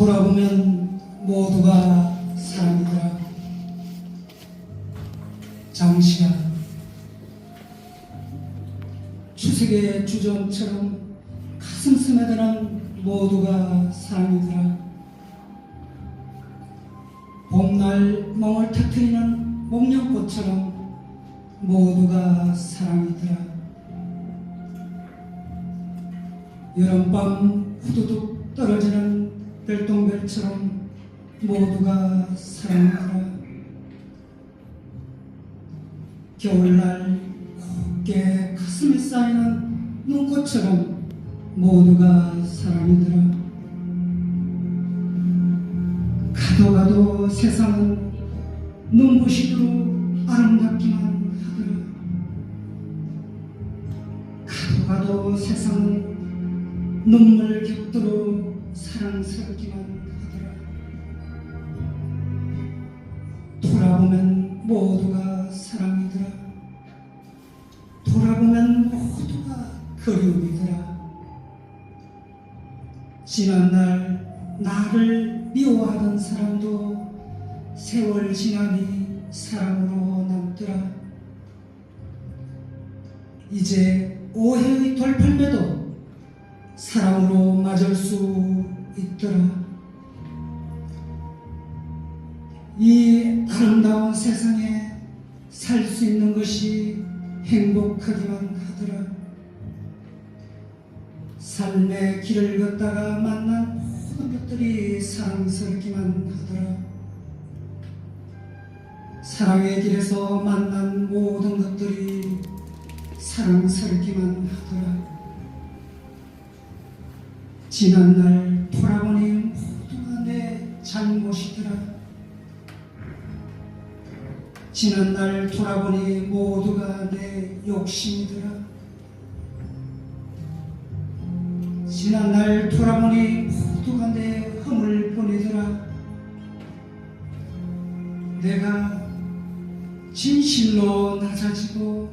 돌아보면 모두가 사람이더라. 장시야 추석의 주전처럼 가슴 스며드는 모두가 사람이더라. 봄날 멍을 터트리는 목련꽃처럼 모두가 사랑이더라. 여름밤 후두둑 떨어지는 별똥별처럼 모두가 사랑이더라. 겨울날 곱게 가슴에 쌓이는 눈꽃처럼 모두가 사랑이더라. 가도 가도 세상은 눈부시도록 아름답기만 하더라. 가도 가도 세상은 눈물 겹도록 사랑스럽기만 하더라. 돌아보면 모두가 사랑이더라. 돌아보면 모두가 그리움이더라. 지난날 나를 미워하던 사람도 세월 지나니 사랑으로 남더라. 이제 오해의 돌팔매도 사랑으로 맞을 수 있더라. 이 아름다운 세상에 살 수 있는 것이 행복하기만 하더라. 삶의 길을 걷다가 만난 모든 것들이 사랑스럽기만 하더라. 사랑의 길에서 만난 모든 것들이 사랑스럽기만 하더라. 지난날 돌아보니 모두가 내 잘못이더라. 지난날 돌아보니 모두가 내 욕심이더라. 지난날 돌아보니 모두가 내 흠을 보내더라. 내가 진실로 낮아지고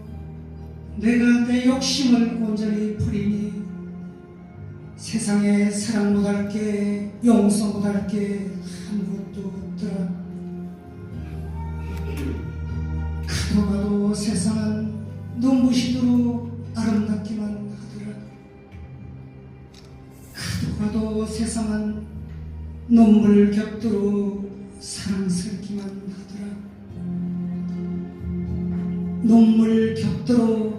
내가 내 욕심을 온전히 부리니 세상에 사랑 못할 게 용서 못할 게 아무것도 없더라. 가도 가도 세상은 눈부시도록 아름답기만 하더라. 가도 가도 세상은 눈물 겹도록 사랑스럽기만 하더라. 눈물 겹도록